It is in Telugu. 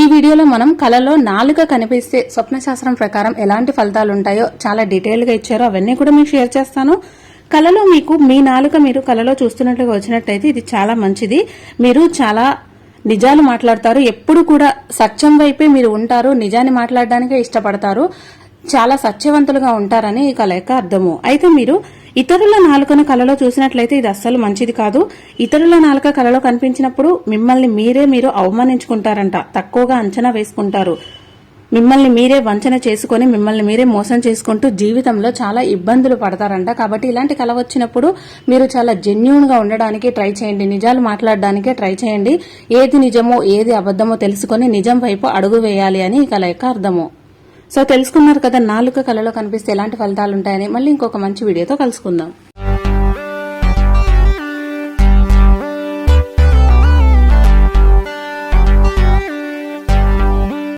ఈ వీడియోలో మనం కళలో నాలుక కనిపిస్తే స్వప్న శాస్త్రం ప్రకారం ఎలాంటి ఫలితాలు ఉంటాయో చాలా డీటెయిల్గా ఇచ్చారో. అవన్నీ కూడా మీకు షేర్ చేస్తాను. కళలో మీకు మీ నాలుక మీరు కళలో చూస్తున్నట్లుగా వచ్చినట్టయితే ఇది చాలా మంచిది. మీరు చాలా నిజాలు మాట్లాడతారు. ఎప్పుడు కూడా సత్యం వైపే మీరు ఉంటారు. నిజాన్ని మాట్లాడడానికే ఇష్టపడతారు. చాలా సత్యవంతులుగా ఉంటారని ఈ కళ యొక్క అర్థము. అయితే మీరు ఇతరుల నాలుకను కళలో చూసినట్లయితే ఇది అస్సలు మంచిది కాదు. ఇతరుల నాలుక కళలో కనిపించినప్పుడు మిమ్మల్ని మీరే మీరు అవమానించుకుంటారంట. తక్కువగా అంచనా వేసుకుంటారు. మిమ్మల్ని మీరే వంచన చేసుకొని మిమ్మల్ని మీరే మోసం చేసుకుంటూ జీవితంలో చాలా ఇబ్బందులు పడతారంట. కాబట్టి ఇలాంటి కల వచ్చినప్పుడు మీరు చాలా జెన్యున్గా ఉండడానికి ట్రై చేయండి. నిజాలు మాట్లాడడానికే ట్రై చేయండి. ఏది నిజమో ఏది అబద్దమో తెలుసుకొని నిజం వైపు అడుగు వేయాలి అని ఈ కల యొక్క అర్థము. సో తెలుసుకున్నారు కదా నాలుక కళలో కనిపిస్తే ఎలాంటి ఫలితాలు ఉంటాయని. మళ్ళీ ఇంకొక మంచి వీడియోతో కలుసుకుందాం.